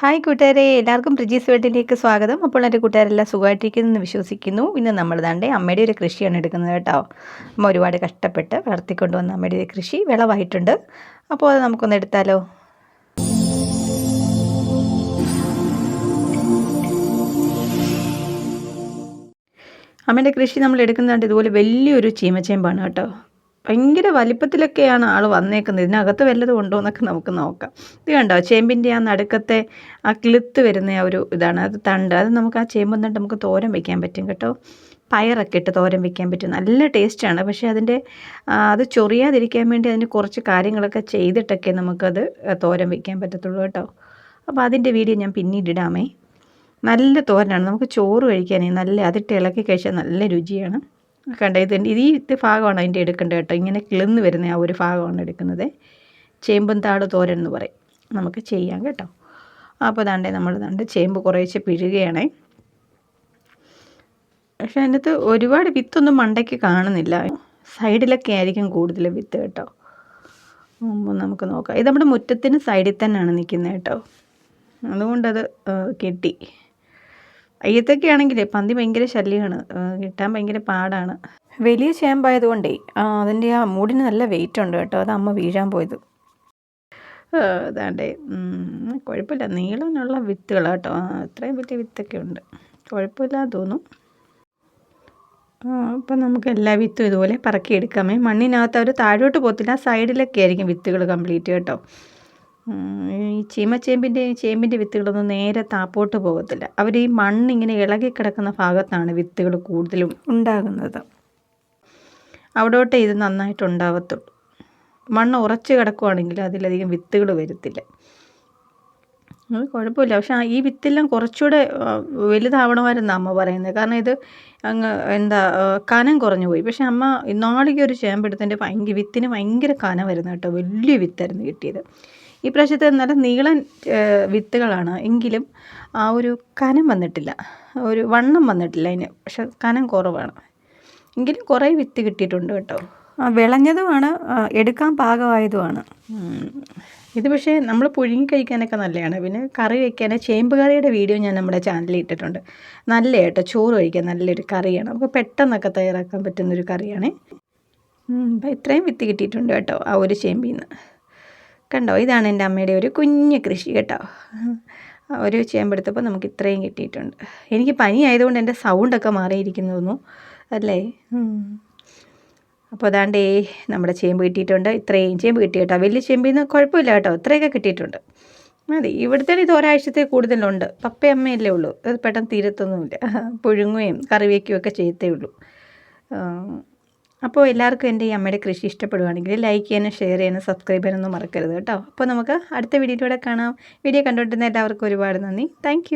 Hi കൂട്ടുകാരെ എല്ലാവർക്കും പ്രിജീസ് വീട്ടിലേക്ക് സ്വാഗതം. അപ്പോൾ എന്റെ കൂട്ടുകാരെല്ലാം സുഖമായിട്ടിരിക്കുന്നു വിശ്വസിക്കുന്നു. ഇന്ന് നമ്മൾ തന്നെ അമ്മയുടെ ഒരു കൃഷിയാണ് എടുക്കുന്നത് കേട്ടോ. അമ്മ ഒരുപാട് കഷ്ടപ്പെട്ട് വളർത്തിക്കൊണ്ട് വന്ന അമ്മയുടെ ഒരു കൃഷി വിളവായിട്ടുണ്ട്. അപ്പോൾ അത് നമുക്കൊന്ന് എടുത്താലോ? അമ്മയുടെ കൃഷി നമ്മൾ എടുക്കുന്നുണ്ട് ഇതുപോലെ വലിയൊരു ചീമച്ചേമ്പാണ് കേട്ടോ. ഭയങ്കര വലിപ്പത്തിലൊക്കെയാണ് ആൾ വന്നേക്കുന്നത്. ഇതിനകത്ത് വല്ലതും ഉണ്ടോ എന്നൊക്കെ നമുക്ക് നോക്കാം. ഇത് കണ്ടോ? ചേമ്പിന്റെ ആ നടുക്കത്തെ ആ കിളുത്ത് വരുന്ന ആ ഒരു ഇതാണ്. അത് തണ്ട്. അത് നമുക്ക് ആ ചേമ്പ് തണ്ട് നമുക്ക് തോരൻ വയ്ക്കാൻ പറ്റും കേട്ടോ. പയറൊക്കെ ഇട്ട് തോരൻ വയ്ക്കാൻ പറ്റും. നല്ല ടേസ്റ്റാണ്. പക്ഷേ അതിന്റെ അത് ചൊറിയാതിരിക്കാൻ വേണ്ടി അതിന് കുറച്ച് കാര്യങ്ങളൊക്കെ ചെയ്തിട്ടൊക്കെ നമുക്കത് തോരൻ വയ്ക്കാൻ പറ്റത്തുള്ളൂ കേട്ടോ. അപ്പോൾ അതിന്റെ വീഡിയോ ഞാൻ പിന്നീട് ഇടാമേ. നല്ല തോരനാണ്. നമുക്ക് ചോറ് കഴിക്കാനേ നല്ല അതിട്ട് ഇളക്കി കഴിച്ചാൽ നല്ല രുചിയാണ്. കണ്ട ഇത് ഇത് ഈ ഇത് ഭാഗമാണ് അതിന്റെ എടുക്കേണ്ടത് കേട്ടോ. ഇങ്ങനെ കിളിന്ന് വരുന്ന ആ ഒരു ഭാഗമാണ് എടുക്കുന്നത്. ചേമ്പും താട് തോരൻ എന്ന് പറയും. നമുക്ക് ചെയ്യാം കേട്ടോ. അപ്പോൾ ദാണ്ടേ നമ്മൾ ദാണ്ട് ചേമ്പ് കുറേശ്ശെ പിഴുകയാണ്. പക്ഷെ അതിനകത്ത് ഒരുപാട് വിത്തൊന്നും മണ്ടയ്ക്ക് കാണുന്നില്ല. സൈഡിലൊക്കെ ആയിരിക്കും കൂടുതൽ വിത്ത് കേട്ടോ. നമുക്ക് നോക്കാം. ഇത് നമ്മുടെ മുറ്റത്തിന് സൈഡിൽ തന്നെയാണ് നിൽക്കുന്നത് കേട്ടോ. അതുകൊണ്ടത് കിട്ടി. അയ്യത്തൊക്കെ ആണെങ്കിൽ പന്തി ഭയങ്കര ശല്യമാണ്. കിട്ടാൻ ഭയങ്കര പാടാണ്. വലിയ ചേമ്പായതുകൊണ്ടേ അതിന്റെ ആ മൂടിന് നല്ല വെയിറ്റ് ഉണ്ട് കേട്ടോ. അത് അമ്മ വീഴാൻ പോയത്. അതാണ്ടേ. കുഴപ്പമില്ല. നീളമുള്ള വിത്തുകൾ കേട്ടോ. അത്രയും വലിയ വിത്തൊക്കെ ഉണ്ട്. കുഴപ്പമില്ലാന്ന് തോന്നും. അപ്പം നമുക്ക് എല്ലാ വിത്തും ഇതുപോലെ പറക്കിയെടുക്കാമേ മണ്ണിനകത്ത് അവർ താഴോട്ട് പോകത്തില്ല സൈഡിലൊക്കെ ആയിരിക്കും വിത്തുകൾ കംപ്ലീറ്റ് കേട്ടോ. ഈ ചീമച്ചേമ്പിന്റെ ചേമ്പിന്റെ വിത്തുകളൊന്നും നേരെ താപ്പോട്ട് പോകത്തില്ല. അവർ ഈ മണ്ണിങ്ങനെ ഇളകി കിടക്കുന്ന ഭാഗത്താണ് വിത്തുകൾ കൂടുതലും ഉണ്ടാകുന്നത്. അവിടോട്ടേ ഇത് നന്നായിട്ട് ഉണ്ടാവത്തുള്ളൂ. മണ്ണ് ഉറച്ച് കിടക്കുവാണെങ്കിൽ അതിലധികം വിത്തുകൾ വരത്തില്ല. കുഴപ്പമില്ല. പക്ഷെ ഈ വിത്തെല്ലാം കുറച്ചുകൂടെ വലുതാവണമായിരുന്നു അമ്മ പറയുന്നത്. കാരണം ഇത് അങ്ങ് എന്താ കനം കുറഞ്ഞു പോയി. പക്ഷെ അമ്മ ഇന്നാളിക്ക് ഒരു ചേമ്പെടുത്തതിന്റെ ഭയങ്കര വിത്തിന് ഭയങ്കര കനം വരുന്നു കേട്ടോ. വലിയ വിത്തായിരുന്നു കിട്ടിയത്. ഈ പ്രാവശ്യത്തെ നല്ല നീളൻ വിത്തുകളാണ്. എങ്കിലും ആ ഒരു കനം വന്നിട്ടില്ല. ഒരു വണ്ണം വന്നിട്ടില്ല അതിന്. പക്ഷെ കനം കുറവാണ്. എങ്കിലും കുറേ വിത്ത് കിട്ടിയിട്ടുണ്ട് കേട്ടോ. വിളഞ്ഞതുമാണ് എടുക്കാൻ പാകമായതുമാണ്. ഇത് പക്ഷേ നമ്മൾ പുഴുങ്ങി കഴിക്കാനൊക്കെ നല്ലതാണ്. പിന്നെ കറി വയ്ക്കാൻ ചേമ്പ് കറിയുടെ വീഡിയോ ഞാൻ നമ്മുടെ ചാനലിൽ ഇട്ടിട്ടുണ്ട്. നല്ല കേട്ടോ. ചോറ് കഴിക്കാൻ നല്ലൊരു കറിയാണ്. അപ്പോൾ പെട്ടെന്നൊക്കെ തയ്യാറാക്കാൻ പറ്റുന്നൊരു കറിയാണ്. അപ്പോൾ ഇത്രയും വിത്ത് കിട്ടിയിട്ടുണ്ട് കേട്ടോ ആ ഒരു ചേമ്പിൽ നിന്ന്. കണ്ടോ? ഇതാണ് എന്റെ അമ്മയുടെ ഒരു കുഞ്ഞ് കൃഷി കേട്ടോ. ഒരു ചേമ്പെടുത്തപ്പോൾ നമുക്ക് ഇത്രയും കിട്ടിയിട്ടുണ്ട്. എനിക്ക് പനി ആയതുകൊണ്ട് എന്റെ സൗണ്ടൊക്കെ മാറിയിരിക്കുന്നു അല്ലേ? അപ്പോൾ അതാണ്ടേ നമ്മുടെ ചേമ്പ് കിട്ടിയിട്ടുണ്ട്. ഇത്രയും ചേമ്പ് കിട്ടി കേട്ടോ. വലിയ ചേമ്പിൽ നിന്ന് കുഴപ്പമില്ല കേട്ടോ. ഇത്രയൊക്കെ കിട്ടിയിട്ടുണ്ട്. മതി ഇവിടുത്തെ ഇത് ഒരാഴ്ചത്തെ കൂടുതലുണ്ട്. പപ്പയമ്മയല്ലേ ഉള്ളൂ. അത് പെട്ടെന്ന് തീരത്തൊന്നുമില്ല. പുഴുങ്ങുകയും കറി വയ്ക്കുകയും ഒക്കെ ചെയ്യത്തേ ഉള്ളൂ. അപ്പോൾ എല്ലാവർക്കും എന്റെ ഈ അമ്മയുടെ കൃഷി ഇഷ്ടപ്പെടുവാണെങ്കിൽ ലൈക്ക് ചെയ്യാനും ഷെയർ ചെയ്യാനും സബ്സ്ക്രൈബ് ചെയ്യാനൊന്നും മറക്കരുത് കേട്ടോ. അപ്പോൾ നമുക്ക് അടുത്ത വീഡിയോയിലൂടെ കാണാം. വീഡിയോ കണ്ടുകൊണ്ടിരുന്ന എല്ലാവർക്കും ഒരുപാട് നന്ദി. താങ്ക്